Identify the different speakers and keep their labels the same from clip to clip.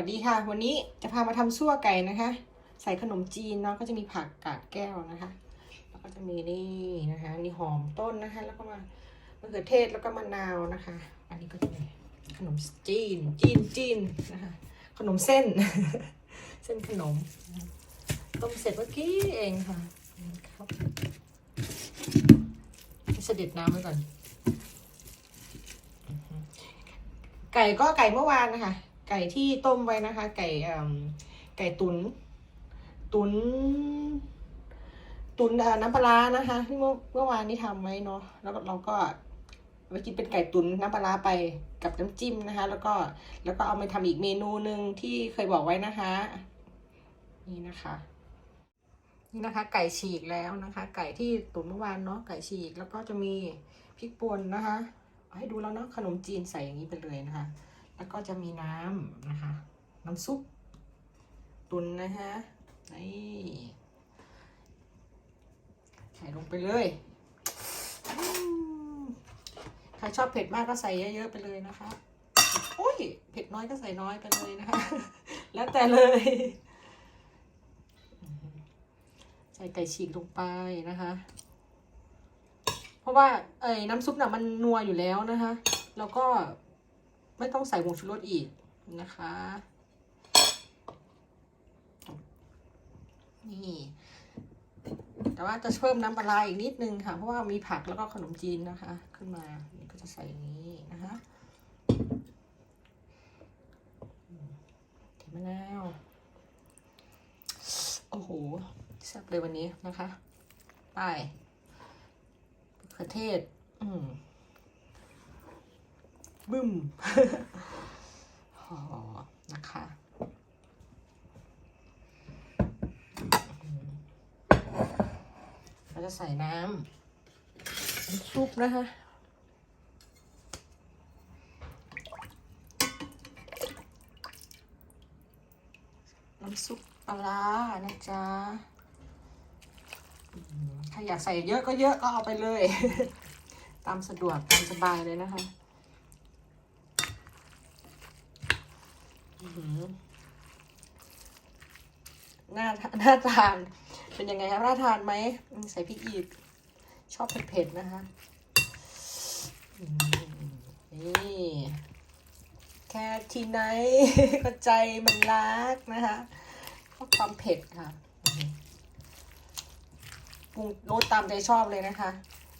Speaker 1: วัสดีค่ะ วันนี้จะพามาทำซั่วไก่นะคะ ใส่ขนมจีนเนาะก็จะมีผักกาดแก้วนะคะ แล้วก็จะมีนี่นะคะนี่หอมต้นนะคะ แล้วก็มามะเขือเทศแล้วก็มะนาวนะคะ อันนี้ก็จะเป็นขนมจีนจีนจีนนะคะ ขนมเส้น เส้นขนมต้มเสร็จเมื่อกี้เองค่ะครับเสด็จน้ำไว้ก่อน ไก่ก็ไก่เมื่อวานนะคะ ไก่ที่ต้มไว้นะคะ ไก่ไก่ตุน ตุน ตุนน้ำปลานะคะ ที่เมื่อเมื่อวานนี้ทำไว้เนาะแล้วเราก็ไปกินเป็นไก่ตุนน้ำปลาร้าไปกับน้ำจิ้มนะคะ แล้วก็แล้วก็เอาไปทำอีกเมนูหนึ่งที่เคยบอกไว้นะคะ นี่นะคะนี่นะคะ ไก่ฉีกแล้วนะคะ ไก่ที่ตุ๋นเมื่อวานเนาะไก่ฉีกแล้วก็จะมีพริกป่นนะคะ ให้ดูแล้วเนาะขนมจีนใส่อย่างนี้ไปเลยนะคะ แล้วก็จะมีน้ำนะคะ น้ำซุปตุนนะคะนี่ใส่ลงไปเลย ใครชอบเผ็ดมากก็ใส่เยอะๆไปเลยนะคะโอ้ยเผ็ดน้อยก็ใส่น้อยไปเลยนะคะ แล้วแต่เลย ใส่ไก่ฉีกลงไปนะคะ เพราะว่าเอ้น้ำซุปน่ะมันนัวอยู่แล้วนะคะ แล้วก็ ไม่ต้องใส่ผงชูรสอีกนะคะ นี่ แต่ว่าจะเพิ่มน้ำปลาอีกนิดนึงค่ะ เพราะว่ามีผักแล้วก็ขนมจีนนะคะ ขึ้นมานี่ก็จะใส่นี้นะคะเทมะนาว โอ้โหแซ่บเลยวันนี้นะคะ ไปมะเขือเทศ อืม บึ้มหอนะคะเราจะใส่น้ำซุปนะคะน้ำซุปปลานะจ๊ะอืมใครอยากใส่เยอะก็เยอะก็เอาไปเลย ตามสะดวกตามสบายเลยนะคะอื้อ หน่าหน่าทาน เป็นยังไงครับน่าทานไหมใส่พริกอีก ชอบเผ็ดๆนะคะนี่แค่ทีไหนก็ใจมันรักนะคะเพราะความเผ็ดค่ะปรุงรสตามใจชอบเลยนะคะ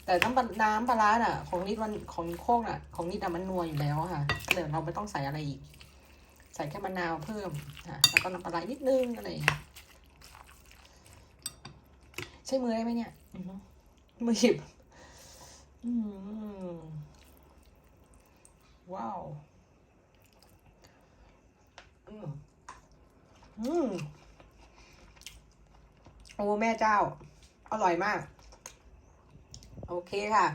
Speaker 1: แต่น้ำน้ำปลาร้าน่ะ ของนิดมันของโค้งน่ะ ของนิดอะมันนัวอยู่แล้วค่ะเดี๋ยวเราไม่ต้องใส่อะไรอีก ใส่แค่มะนาวเพิ่มค่ะแล้วก็น้ำปลาร้านิดนึงอะไรอย่างเงี้ยใช้มือได้ไหมเนี่ยมือหยิบอืมว้าวอืมอืมโอ้แม่เจ้า อร่อยมาก โอเคค่ะ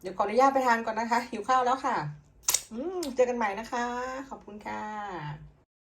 Speaker 1: เดี๋ยวขออนุญาตไปทานก่อนนะคะ หิวข้าวแล้วค่ะ เจอกันใหม่นะคะ ขอบคุณค่ะ